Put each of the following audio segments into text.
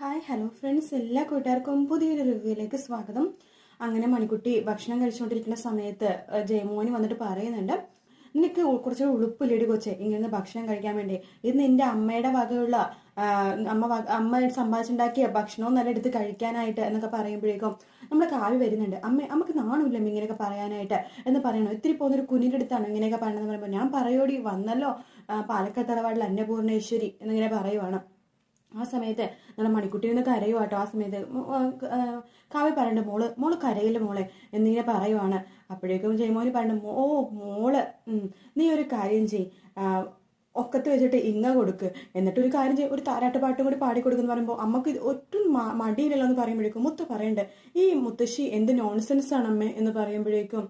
Hi hello friends എല്ലാ കൂട്ടുകാർക്കും പുതിയൊരു റിവ്യൂയിലേക്ക് സ്വാഗതം. അങ്ങനെ മണിക്കുട്ടി ഭക്ഷണം കഴിച്ചുകൊണ്ടിരിക്കുന്ന സമയത്ത് ഏഹ്, വന്നിട്ട് പറയുന്നുണ്ട് നിനക്ക് കുറച്ച് ഉളുപ്പില്ലേടി കൊച്ചെ ഇങ്ങനെ ഭക്ഷണം കഴിക്കാൻ വേണ്ടി. ഇത് നിന്റെ അമ്മയുടെ വകയുള്ള അമ്മ അമ്മ സമ്പാദിച്ചുണ്ടാക്കിയ ഭക്ഷണവും നല്ല എടുത്ത് കഴിക്കാനായിട്ട് എന്നൊക്കെ പറയുമ്പോഴേക്കും നമ്മുടെ കാവ് വരുന്നുണ്ട് അമ്മ നമുക്ക് നാണുമില്ല ഇങ്ങനെയൊക്കെ പറയാനായിട്ട് എന്ന് പറയണോ ഇത്തിരി പോകുന്നൊരു കുഞ്ഞിന്റെ അടുത്താണ് ഇങ്ങനെയൊക്കെ പറയണമെന്ന് പറയുമ്പോൾ ഞാൻ പറയോടി വന്നല്ലോ പാലക്കാട് തറവാടിൽ അന്നപൂർണേശ്വരി എന്നിങ്ങനെ പറയുവാണ്. ആ സമയത്ത് നമ്മുടെ മണിക്കുട്ടി ഒന്ന് കരയുക കേട്ടോ ആ സമയത്ത് കാവ്യ പറയണ്ട മോൾ മോൾ കരയില്ല മോളെ? എന്നിങ്ങനെ പറയുവാണ്. അപ്പോഴേക്കും ജയമോന് പറഞ്ഞു ഓ മോൾ നീ ഒരു കാര്യം ചെയ്. ഒക്കത്ത് വെച്ചിട്ട് ഇങ്ങ കൊടുക്ക്. എന്നിട്ട് ഒരു കാര്യം ചെയ്യും ഒരു താരാട്ട് പാട്ടും കൂടി പാടിക്കൊടുക്കുന്നു പറയുമ്പോൾ അമ്മയ്ക്ക് ഒട്ടും മ- മടിയില്ലല്ലോ എന്ന് പറയുമ്പോഴേക്കും മുത്ത് പറയണ്ടേ ഈ മുത്തശ്ശി എന്ത് നോൺസെൻസ് ആണ് അമ്മേ എന്ന് പറയുമ്പോഴേക്കും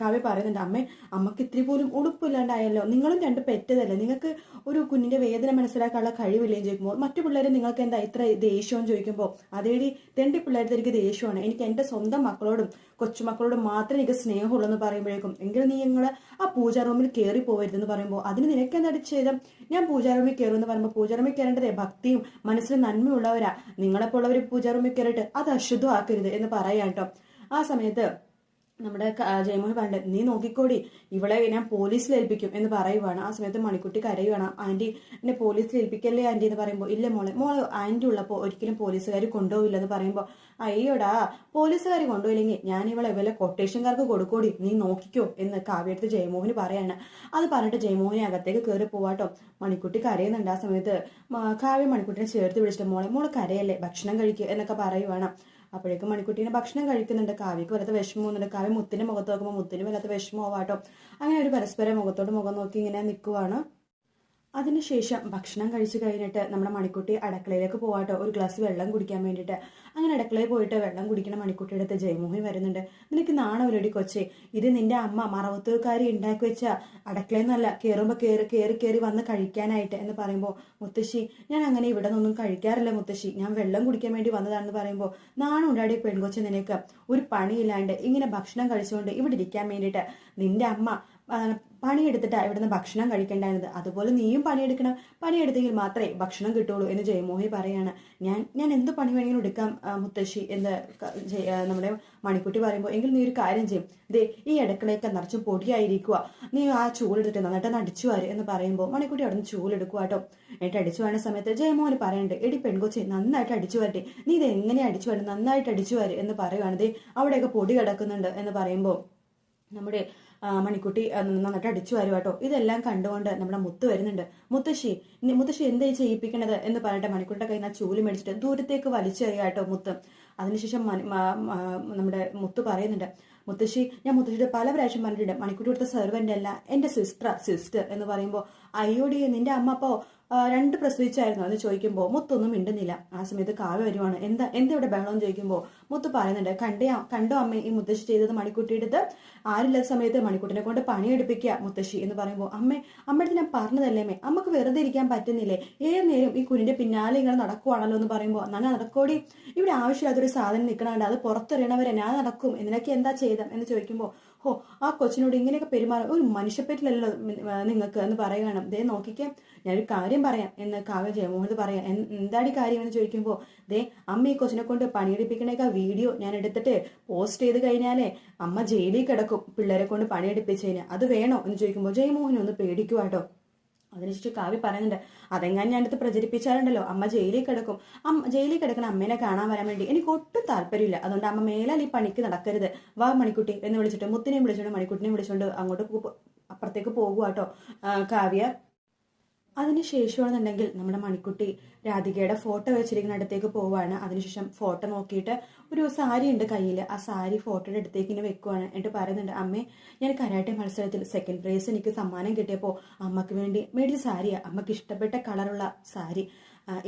കാവ്യ പറയുന്നുണ്ട് അമ്മേ അമ്മയ്ക്ക് ഇത്തിരി പോലും ഉടുപ്പില്ലാണ്ടായല്ലോ. നിങ്ങളും രണ്ട് പെറ്റതല്ലേ. നിങ്ങൾക്ക് ഒരു കുഞ്ഞിന്റെ വേദന മനസ്സിലാക്കാനുള്ള കഴിവില്ലേന്ന് ചോദിക്കുമ്പോൾ മറ്റു പിള്ളേർ നിങ്ങൾക്ക് എന്താ ഇത്ര ദേഷ്യവും? ചോദിക്കുമ്പോൾ അതേടി രണ്ട് പിള്ളേരുടെ എനിക്ക് ദേഷ്യമാണ്. എനിക്ക് എന്റെ സ്വന്തം മക്കളോടും കൊച്ചുമക്കളോടും മാത്രം എനിക്ക് സ്നേഹമുള്ളൂ എന്ന് പറയുമ്പോഴേക്കും എങ്കിൽ നീ നിങ്ങൾ ആ പൂജാ റൂമിൽ കയറി പോകരുതെന്ന് പറയുമ്പോൾ അതിന് നിനക്ക് എന്താ ചെയ്തം ഞാൻ പൂജാ റൂമിൽ കയറുമെന്ന് പറയുമ്പോൾ പൂജാ റൂമിൽ കയറേണ്ടതേ ഭക്തിയും മനസ്സിന് നന്മയുള്ളവരാ. നിങ്ങളെപ്പോലുള്ളവർ പൂജാ റൂമിൽ കയറിയിട്ട് അത് അശുദ്ധമാക്കരുത് എന്ന് പറയാം കേട്ടോ ആ സമയത്ത് നമ്മുടെ ജയമോഹൻ പറഞ്ഞത് നീ നോക്കിക്കോടി ഇവളെ ഞാൻ പോലീസിൽ ഏൽപ്പിക്കും എന്ന് പറയുവാണ്. ആ സമയത്ത് മണിക്കുട്ടി കരയുവാണ്. ആന്റി എന്നെ പോലീസിൽ ഏൽപ്പിക്കല്ലേ എന്ന് പറയുമ്പോൾ ഇല്ല മോളെ മോളെ ആന്റി ഉള്ളപ്പോൾ ഒരിക്കലും പോലീസുകാർ കൊണ്ടുപോകില്ല എന്ന് പറയുമ്പോൾ അയ്യോടാ പോലീസുകാർ കൊണ്ടുപോയില്ലെങ്കിൽ ഞാൻ ഇവളെ ഇവളെ കൊട്ടേഷൻകാർക്ക് കൊടുക്കോടി നീ നോക്കിക്കോ എന്ന് കാവ്യടുത്ത് ജയമോഹന് പറയാണ്. അത് പറഞ്ഞിട്ട് ജയമോഹനെ അകത്തേക്ക് കയറി പോവാട്ടോ. മണിക്കുട്ടി കരയുന്നുണ്ട്. ആ സമയത്ത് കാവ്യ മണിക്കുട്ടിനെ ചേർത്ത് വിളിച്ചിട്ട് മോളെ മോളെ കരയല്ലേ ഭക്ഷണം കഴിക്കുക എന്നൊക്കെ പറയുവാണ്. അപ്പോഴേക്കും മണിക്കുട്ടീനെ ഭക്ഷണം കഴിക്കുന്നുണ്ട്. കാവ്യക്ക് വല്ലാത്ത വിഷമമൊന്നുണ്ട് കാവ്യ മുത്തിന്റെ മുഖത്ത് നോക്കുമ്പോൾ മുത്തിന് വല്ലാത്ത വിഷമമാവാട്ടോ. അങ്ങനെ ഒരു പരസ്പരം മുഖത്തോട് മുഖം നോക്കി ഇങ്ങനെ നിൽക്കുവാണ് അതിനുശേഷം ഭക്ഷണം കഴിച്ചു കഴിഞ്ഞിട്ട് നമ്മുടെ മണിക്കുട്ടി അടുക്കളയിലേക്ക് പോവാട്ടോ. ഒരു ഗ്ലാസ് വെള്ളം കുടിക്കാൻ വേണ്ടിയിട്ട്. അങ്ങനെ അടുക്കളയിൽ പോയിട്ട് വെള്ളം കുടിക്കുന്ന മണിക്കുട്ടിയുടെ അടുത്ത് ജയമോഹൻ വരുന്നുണ്ട്. നിനക്ക് നാണവരടി കൊച്ചേ. ഇത് നിന്റെ അമ്മ മറവത്തൂർക്കാരി ഉണ്ടാക്കി വെച്ച അടുക്കളയിൽ നിന്നല്ല. കയറുമ്പോൾ കയറി കയറി കയറി വന്ന് കഴിക്കാനായിട്ട്. എന്ന് പറയുമ്പോൾ മുത്തശ്ശി ഞാൻ അങ്ങനെ ഇവിടെ നിന്നൊന്നും കഴിക്കാറില്ല മുത്തശ്ശി. ഞാൻ വെള്ളം കുടിക്കാൻ വേണ്ടി വന്നതാണെന്ന് പറയുമ്പോൾ നാണം ഉണ്ടാടി പെൺകൊച്ചു നിനക്ക്. ഒരു പണിയില്ലാണ്ട് ഇങ്ങനെ ഭക്ഷണം കഴിച്ചുകൊണ്ട് ഇവിടെ ഇരിക്കാൻ വേണ്ടിയിട്ട് നിന്റെ അമ്മ ആ, പണിയെടുത്തിട്ടാ ഇവിടുന്ന് ഭക്ഷണം കഴിക്കേണ്ടായിരുന്നത്. അതുപോലെ നീയും പണിയെടുക്കണം. പണിയെടുത്തെങ്കിൽ മാത്രമേ ഭക്ഷണം കിട്ടുള്ളൂ എന്ന് ജയമോഹി പറയാണ്. ഞാൻ ഞാൻ എന്ത് പണി വേണമെങ്കിലും എടുക്കാം മുത്തശ്ശി എന്ന് നമ്മുടെ മണിക്കുട്ടി പറയുമ്പോൾ. എങ്കിൽ നീ ഒരു കാര്യം ചെയ്യും. ദേ ഈ അടുക്കളയൊക്കെ നിറച്ച് പൊടിയായിരിക്കുക. നീ ആ ചൂലെടുത്തിട്ട് നന്നായിട്ട് അടിച്ചു വാര് എന്ന് പറയുമ്പോൾ മണിക്കുട്ടി അവിടെ നിന്ന് ചൂലെടുക്കുക കേട്ടോ. എന്നിട്ട് അടിച്ചു വരുന്ന സമയത്ത് ജയമോഹന് പറയണ്ട് എടി പെൺകൊച്ചി നന്നായിട്ട് അടിച്ചു വരട്ടെ. നീ ഇത് എങ്ങനെ അടിച്ചു വരും നന്നായിട്ട് അടിച്ചു വാര് എന്ന് പറയുകയാണ് ദേ അവിടെയൊക്കെ പൊടി കിടക്കുന്നുണ്ട് എന്ന് പറയുമ്പോൾ നമ്മുടെ മണിക്കുട്ടി നന്നായിട്ട് അടിച്ചു വരും കേട്ടോ ഇതെല്ലാം കണ്ടുകൊണ്ട് നമ്മുടെ മുത്ത് വരുന്നുണ്ട്. മുത്തശ്ശി മുത്തശ്ശി എന്താ ഈ ചെയ്യിപ്പിക്കണത് എന്ന് പറഞ്ഞിട്ട് മണിക്കുട്ടിയുടെ കയ്യിൽ നിന്ന് ചൂൽ മേടിച്ചിട്ട് ദൂരത്തേക്ക് വലിച്ചെറിയുക കേട്ടോ മുത്ത്. അതിനുശേഷം നമ്മുടെ മുത്ത് പറയുന്നുണ്ട് മുത്തശ്ശി ഞാൻ മുത്തശ്ശിയുടെ പല പ്രാവശ്യം പറഞ്ഞിട്ടുണ്ട് മണിക്കുട്ടി കൊടുത്ത സെർവന്റ് അല്ല എന്റെ സിസ്റ്റർ സിസ്റ്റർ എന്ന് പറയുമ്പോൾ അയ്യോടി നിന്റെ അമ്മ അപ്പോൾ രണ്ട് പ്രസവിച്ചായിരുന്നു എന്ന് ചോദിക്കുമ്പോൾ മുത്തൊന്നും മിണ്ടുന്നില്ല. ആ സമയത്ത് കാവ്യ വരുവാണ്. എന്താ എന്താ ഇവിടെ ബഹളം? ചോദിക്കുമ്പോൾ മുത്ത് പറയുന്നുണ്ട് കണ്ടേ കണ്ടോ അമ്മ ഈ മുത്തശ്ശി ചെയ്തത് മണിക്കുട്ടിയെടുത്ത് ആരില്ലാത്ത സമയത്ത് മണിക്കുട്ടിനെ കൊണ്ട് പണിയെടുപ്പിക്കുക മുത്തശ്ശി. എന്ന് പറയുമ്പോൾ അമ്മേ അമ്മയുടെ ഞാൻ പറഞ്ഞതല്ലേ അമ്മേ? അമ്മയ്ക്ക് വെറുതെ ഇരിക്കാൻ പറ്റുന്നില്ലേ? ഏത് നേരം ഈ കുഞ്ഞിന്റെ പിന്നാലെ ഇങ്ങനെ നടക്കുവാണല്ലോ എന്ന് പറയുമ്പോൾ ഞാൻ നടക്കോടി. ഇവിടെ ആവശ്യമില്ലാത്തൊരു സാധനം നിൽക്കണാണ്ട് അത് പുറത്തെറിയണവരെ ഞാൻ നടക്കും. എന്നിനൊക്കെ എന്താ ചെയ്തത് എന്ന് ചോദിക്കുമ്പോൾ ഹോ ആ കൊച്ചിനോട് ഇങ്ങനെയൊക്കെ പെരുമാറും ഒരു മനുഷ്യപ്പറ്റിലല്ലോ നിങ്ങൾക്ക് എന്ന് പറയുകയാണ്. ദേ നോക്കിക്കേ ഞാനൊരു കാര്യം പറയാം. എന്ന് കാവ്യ ജയമോഹൻ പറയാം. "എൻ- എന്താടി കാര്യം എന്ന് ചോദിക്കുമ്പോൾ ദേ അമ്മ ഈ കൊച്ചിനെ കൊണ്ട് പണിയെടുപ്പിക്കണേക്ക വീഡിയോ ഞാൻ എടുത്തിട്ട് പോസ്റ്റ് ചെയ്ത് കഴിഞ്ഞാലേ അമ്മ ജയിലിൽ കിടക്കും പിള്ളേരെ കൊണ്ട് പണിയെടുപ്പിച്ചതിന്. അത് വേണോ എന്ന് ചോദിക്കുമ്പോൾ ജയമോഹൻ ഒന്ന് പേടിക്കുവാട്ടോ. അതിനുശേഷം കാവ്യ പറയുന്നുണ്ട് അതെങ്ങാൻ ഞാനടുത്ത് പ്രചരിപ്പിച്ചാലുണ്ടല്ലോ അമ്മ ജയിലിൽ കിടക്കും. അമ്മ ജയിലിൽ കിടക്കുന്ന അമ്മേനെ കാണാൻ വരാൻ വേണ്ടി എനിക്ക് ഒട്ടും താല്പര്യമില്ല. അതുകൊണ്ട് അമ്മ മേലാൽ ഈ പണിക്ക് നടക്കരുത്. വാ മണിക്കുട്ടി എന്ന് വിളിച്ചിട്ട് മുത്തിനെയും വിളിച്ചോണ്ട് മണിക്കുട്ടിനെയും വിളിച്ചോണ്ട് അങ്ങോട്ട് അപ്പുറത്തേക്ക് പോകുക കേട്ടോ കാവ്യ അതിനുശേഷമാണെന്നുണ്ടെങ്കിൽ നമ്മുടെ മണിക്കുട്ടി രാധികയുടെ ഫോട്ടോ വെച്ചിരിക്കുന്ന അടുത്തേക്ക് പോവുകയാണ് അതിനുശേഷം ഫോട്ടോ നോക്കിയിട്ട് ഒരു സാരി ഉണ്ട് കയ്യിൽ ആ സാരി ഫോട്ടോയുടെ അടുത്തേക്ക് ഇങ്ങനെ വെക്കുവാണ്. എന്നിട്ട് പറയുന്നുണ്ട് അമ്മേ ഞാൻ കരാട്ടെ മത്സരത്തിൽ സെക്കൻഡ് പ്രൈസ് എനിക്ക് സമ്മാനം കിട്ടിയപ്പോൾ അമ്മയ്ക്ക് വേണ്ടി മേടിച്ച സാരിയാണ് അമ്മയ്ക്ക് ഇഷ്ടപ്പെട്ട കളറുള്ള സാരി.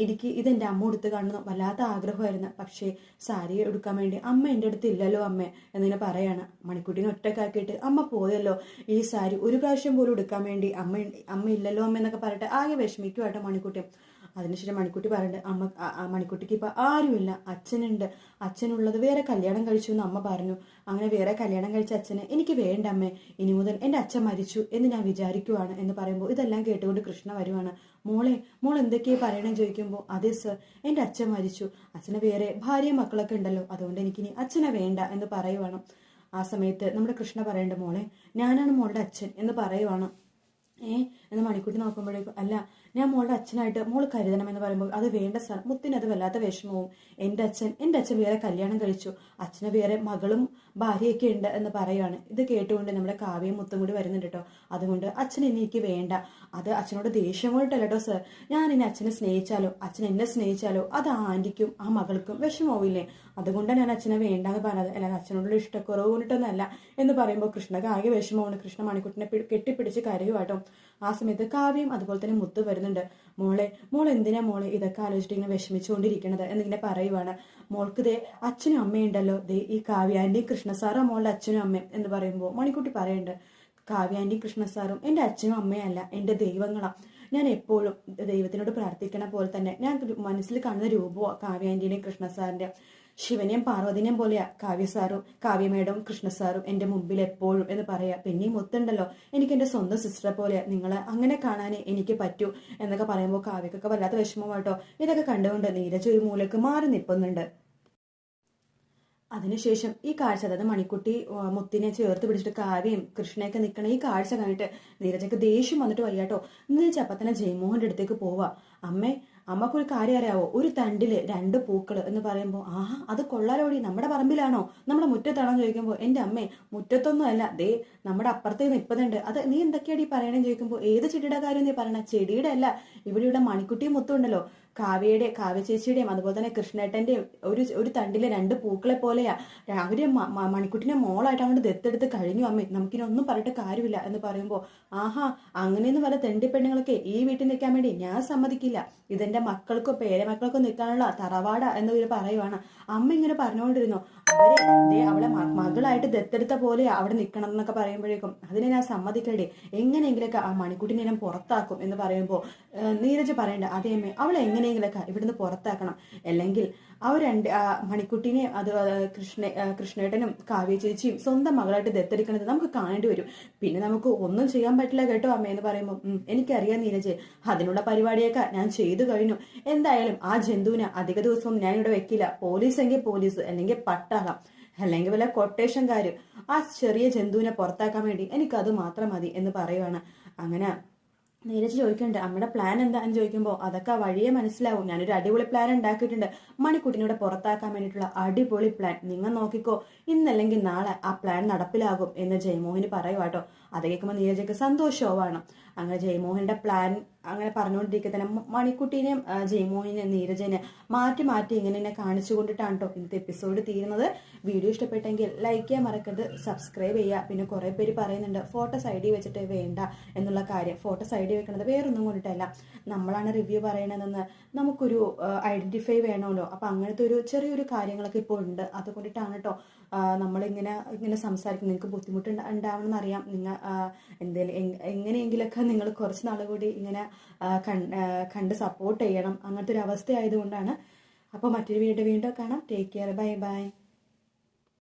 എനിക്ക് ഇതെന്റെ അമ്മ എടുത്ത് കാണണം വല്ലാത്ത ആഗ്രഹമായിരുന്നു. പക്ഷേ സാരി എടുക്കാൻ വേണ്ടി അമ്മ എന്റെ അടുത്ത് ഇല്ലല്ലോ അമ്മ എന്നിങ്ങനെ പറയാണ്. മണിക്കുട്ടീനെ ഒറ്റക്കാക്കിയിട്ട് അമ്മ പോയല്ലോ ഈ സാരി ഒരു പ്രാവശ്യം പോലും എടുക്കാൻ വേണ്ടി അമ്മ അമ്മ ഇല്ലല്ലോ അമ്മ എന്നൊക്കെ പറഞ്ഞിട്ട് ആകെ വിഷമിക്കുമായിട്ടോ മണിക്കുട്ടി. അതിനുശേഷം മണിക്കുട്ടി പറയുന്നുണ്ട് അമ്മ മണിക്കുട്ടിക്ക് ഇപ്പം ആരുമില്ല. അച്ഛനുണ്ട്. അച്ഛനുള്ളത് വേറെ കല്യാണം കഴിച്ചു എന്ന് അമ്മ പറഞ്ഞു. അങ്ങനെ വേറെ കല്യാണം കഴിച്ച അച്ഛനെ എനിക്ക് വേണ്ട അമ്മേ. ഇനി മുതൽ എന്റെ അച്ഛൻ മരിച്ചു എന്ന് ഞാൻ വിചാരിക്കുവാണ് എന്ന് പറയുമ്പോൾ ഇതെല്ലാം കേട്ടുകൊണ്ട് കൃഷ്ണ വരുവാണ്. മോളെ മോൾ എന്തൊക്കെയാ പറയണമെന്ന് ചോദിക്കുമ്പോൾ അതെ സർ എന്റെ അച്ഛൻ മരിച്ചു. അച്ഛന് വേറെ ഭാര്യ മക്കളൊക്കെ ഉണ്ടല്ലോ. അതുകൊണ്ട് എനിക്കിനി അച്ഛനെ വേണ്ട എന്ന് പറയുവാണ്. ആ സമയത്ത് നമ്മുടെ കൃഷ്ണ പറയേണ്ട മോളെ ഞാനാണ് മോളുടെ അച്ഛൻ എന്ന് പറയുവാണ്. ഏ എന്ന് മണിക്കുട്ടി നോക്കുമ്പോഴേക്കും അല്ല ഞാൻ മോളുടെ അച്ഛനായിട്ട് മോൾ കരുതണം എന്ന് പറയുമ്പോൾ അത് വേണ്ട സാർ മുത്തിന് അത് വല്ലാത്ത വിഷമവും. എന്റെ അച്ഛൻ എന്റെ അച്ഛൻ വേറെ കല്യാണം കഴിച്ചു. അച്ഛന് വേറെ മകളും ഭാര്യയൊക്കെ ഉണ്ട് എന്ന് പറയുകയാണ് ഇത് കേട്ടുകൊണ്ട് നമ്മുടെ കാവ്യം മുത്തും കൂടി വരുന്നുണ്ട് കേട്ടോ. അതുകൊണ്ട് അച്ഛൻ എനിക്ക് വേണ്ട. അത് അച്ഛനോട് ദേഷ്യം കൊണ്ടല്ല കേട്ടോ സാർ. ഞാൻ ഇനി അച്ഛനെ സ്നേഹിച്ചാലോ അച്ഛൻ എന്നെ സ്നേഹിച്ചാലോ അത് ആന്റിക്കും ആ മകൾക്കും വിഷമാവില്ലേ അതുകൊണ്ടാണ് ഞാൻ അച്ഛനെ വേണ്ട എന്ന് പറഞ്ഞത്. അല്ലാതെ അച്ഛനോടുള്ള ഇഷ്ടക്കുറവ് കൊണ്ടിട്ടൊന്നല്ല എന്ന് പറയുമ്പോൾ കൃഷ്ണക്ക് ആകെ വിഷമമാണ്. കൃഷ്ണ മണിക്കുട്ടിനെ കെട്ടിപ്പിടിച്ച് കരയുവാട്ടോ ആ സമയത്ത് കാവ്യം അതുപോലെ തന്നെ മുത്ത് വരുന്നുണ്ട് മോളെ മോൾ എന്തിനാ മോളെ ഇതൊക്കെ ആലോചിച്ചിട്ട് ഇങ്ങനെ വിഷമിച്ചുകൊണ്ടിരിക്കണത്? എന്നിങ്ങനെ പറയുവാണ്. മോൾക്ക് ദേ അച്ഛനും അമ്മയുണ്ടല്ലോ ദേ ഈ കാവ്യാന്റെയും കൃഷ്ണസാറും മോളുടെ അച്ഛനും അമ്മയും എന്ന് പറയുമ്പോൾ മണിക്കുട്ടി പറയുന്നുണ്ട് കാവ്യാന്റെയും കൃഷ്ണസാറും എന്റെ അച്ഛനും അമ്മയല്ല എന്റെ ദൈവങ്ങളാണ് ഞാൻ എപ്പോഴും ദൈവത്തിനോട് പ്രാർത്ഥിക്കണ പോലെ തന്നെ. ഞാൻ മനസ്സിൽ കാണുന്ന രൂപമോ കാവ്യാന്റെയും കൃഷ്ണസാറിന്റെ. ശിവനെയും പാർവതിനെയും പോലെയാ കാവ്യ സാറും കൃഷ്ണസാറും കൃഷ്ണ സാറും എന്റെ മുമ്പിൽ എപ്പോഴും എന്ന് പറയാ. പിന്നെയും ഒത്തുണ്ടല്ലോ. എനിക്ക് എന്റെ സ്വന്തം സിസ്റ്ററെ പോലെയാ നിങ്ങളെ അങ്ങനെ കാണാനേ എനിക്ക് പറ്റൂ എന്നൊക്കെ പറയുമ്പോൾ കാവ്യക്കൊക്കെ വല്ലാത്ത വിഷമമാട്ടോ. ഇതൊക്കെ കണ്ടുകൊണ്ട് നീരജ് ഒരു മൂലക്ക് മാറി നിൽക്കുന്നുണ്ട് അതിനുശേഷം ഈ കാഴ്ച അതായത് മണിക്കുട്ടി മുത്തിനെ ചേർത്ത് പിടിച്ചിട്ട് കാവ്യയും കൃഷ്ണയൊക്കെ നിൽക്കണ ഈ കാഴ്ച കണ്ടിട്ട് നീരജയ്ക്ക് ദേഷ്യം വന്നിട്ട് വയ്യാട്ടോ. അപ്പം തന്നെ ജയമോഹന്റെ അടുത്തേക്ക് പോവാ. അമ്മേ അമ്മക്കൊരു കാര്യം അറിയാവോ? ഒരു തണ്ടിൽ രണ്ട് പൂക്കൾ എന്ന് പറയുമ്പോൾ ആ അത് കൊള്ളാലോടി. നമ്മുടെ പറമ്പിലാണോ? നമ്മുടെ മുറ്റത്താണോ എന്ന് ചോദിക്കുമ്പോൾ എന്റെ അമ്മേ മുറ്റത്തൊന്നും അല്ല. ദേ നമ്മുടെ അപ്പുറത്തേ നിൽപ്പതുണ്ട് അത് നീ എന്തൊക്കെയാടി പറയണെന്ന് ചോദിക്കുമ്പോൾ ഏത് ചെടിയുടെ കാര്യം നീ പറയണ? ചെടിയുടെ അല്ല. ഇവിടെ ഇവിടെ മണിക്കുട്ടിയും മുത്തുണ്ടല്ലോ കാവ്യയുടെ കാവ്യ ചേച്ചിയുടെയും അതുപോലെ തന്നെ കൃഷ്ണേട്ടന്റെയും ഒരു ഒരു തണ്ടിലെ രണ്ട് പൂക്കളെ പോലെയാ. അവർ മണിക്കുട്ടിനെ മോളായിട്ട് അങ്ങോട്ട് ദത്തെടുത്ത് കഴിഞ്ഞു അമ്മേ. നമുക്കിനി ഒന്നും പറഞ്ഞിട്ട് കാര്യമില്ല എന്ന് പറയുമ്പോൾ ആഹാ അങ്ങനെയൊന്നും വല്ല തെണ്ടി പെണ്ണുങ്ങളൊക്കെ ഈ വീട്ടിൽ നിൽക്കാൻ വേണ്ടി ഞാൻ സമ്മതിക്കില്ല. ഇതെന്റെ മക്കൾക്കോ പേരമക്കൾക്കോ നിൽക്കാനുള്ള തറവാട എന്നൊരു പറയുവാണ്. അമ്മ ഇങ്ങനെ പറഞ്ഞുകൊണ്ടിരുന്നു. അവരെ ദേ അവളെ മകളായിട്ട് ദത്തെടുത്ത പോലെ അവിടെ നിൽക്കണം എന്നൊക്കെ പറയുമ്പോഴേക്കും അതിനെ ഞാൻ സമ്മതിക്കണ്ടേ? എങ്ങനെയെങ്കിലൊക്കെ ആ മണിക്കുട്ടിനെ ഞാൻ പുറത്താക്കും എന്ന് പറയുമ്പോൾ നീരജ് പറയണ്ട അതേ അമ്മേ അവളെ എങ്ങനെയെങ്കിലൊക്കെ ഇവിടുന്ന് പുറത്താക്കണം. അല്ലെങ്കിൽ അവർ രണ്ട് മണിക്കുട്ടിനെ അത് കൃഷ്ണ കൃഷ്ണേട്ടനും കാവ്യ ചേച്ചിയും സ്വന്തം മകളായിട്ട് ദത്തെടുക്കണത് നമുക്ക് കാണേണ്ടി വരും. പിന്നെ നമുക്ക് ഒന്നും ചെയ്യാൻ പറ്റില്ല കേട്ടോ അമ്മ എന്ന് പറയുമ്പോൾ "ഉം, എനിക്കറിയാം നീരജ് അതിനുള്ള പരിപാടിയൊക്കെ ഞാൻ ചെയ്തു കഴിഞ്ഞു. എന്തായാലും ആ ജന്തുവിനെ അധിക ദിവസവും ഞാൻ ഇവിടെ വെക്കില്ല. പോലീസ് എങ്കിൽ പോലീസ് അല്ലെങ്കിൽ പട്ടാളം അല്ലെങ്കിൽ വല്ല കൊട്ടേഷൻകാർ ആ ചെറിയ ജന്തുവിനെ പുറത്താക്കാൻ വേണ്ടി എനിക്കത് മാത്രം മതി എന്ന് പറയുവാണ്. അങ്ങനെ നീരജ് ചോദിക്കുന്നുണ്ട് അമ്മയുടെ പ്ലാൻ എന്താന്ന് ചോദിക്കുമ്പോൾ അതൊക്കെ വഴിയെ മനസ്സിലാവും. ഞാനൊരു അടിപൊളി പ്ലാൻ ഉണ്ടാക്കിയിട്ടുണ്ട്. മണിക്കുട്ടിനോട് പുറത്താക്കാൻ വേണ്ടിയിട്ടുള്ള അടിപൊളി പ്ലാൻ നിങ്ങൾ നോക്കിക്കോ ഇന്നല്ലെങ്കിൽ നാളെ ആ പ്ലാൻ നടപ്പിലാകും എന്ന് ജയമോഹിനി പറയുവാട്ടോ. അത് കേൾക്കുമ്പോൾ നീരജയ്ക്ക് സന്തോഷവുമാണ് അങ്ങനെ ജയമോഹന്റെ പ്ലാൻ അങ്ങനെ പറഞ്ഞുകൊണ്ടിരിക്കുക തന്നെ മണിക്കുട്ടീനെയും ആ, നീരജനെ മാറ്റി മാറ്റി ഇങ്ങനെ തന്നെ കാണിച്ചു കൊണ്ടിട്ടാണ് കേട്ടോ ഇന്നത്തെ എപ്പിസോഡ് തീരുന്നത്. വീഡിയോ ഇഷ്ടപ്പെട്ടെങ്കിൽ ലൈക്ക് ചെയ്യാൻ മറക്കരുത് സബ്സ്ക്രൈബ് ചെയ്യുക പിന്നെ കുറേ പേര് പറയുന്നുണ്ട് ഫോട്ടോ സൈഡിൽ വെച്ചിട്ട് വേണ്ട എന്നുള്ള കാര്യം. ഫോട്ടോസ് ഐ ഡി വെക്കുന്നത് വേറൊന്നും കൊണ്ടിട്ടല്ല. നമ്മളാണ് റിവ്യൂ പറയണതെന്ന് നമുക്കൊരു ഐഡന്റിഫൈ വേണമല്ലോ. അപ്പം അങ്ങനത്തെ ഒരു ചെറിയൊരു കാര്യങ്ങളൊക്കെ ഇപ്പോൾ ഉണ്ട്. അതുകൊണ്ടിട്ടാണ് കേട്ടോ നമ്മളിങ്ങനെ ഇങ്ങനെ സംസാരിക്കുന്നത്. നിങ്ങൾക്ക് ബുദ്ധിമുട്ട് ഉണ്ടാവണമെന്നറിയാം നിങ്ങൾ എന്തേലും എങ്- എങ്ങനെയെങ്കിലൊക്കെ നിങ്ങൾ കുറച്ച് നാൾ കൂടി ഇങ്ങനെ കണ്ട് സപ്പോർട്ട് ചെയ്യണം അങ്ങനത്തെ ഒരു അവസ്ഥ ആയതുകൊണ്ടാണ്. അപ്പോൾ മറ്റൊരു വീഡിയോ വീണ്ടും കാണാം. Take care bye bye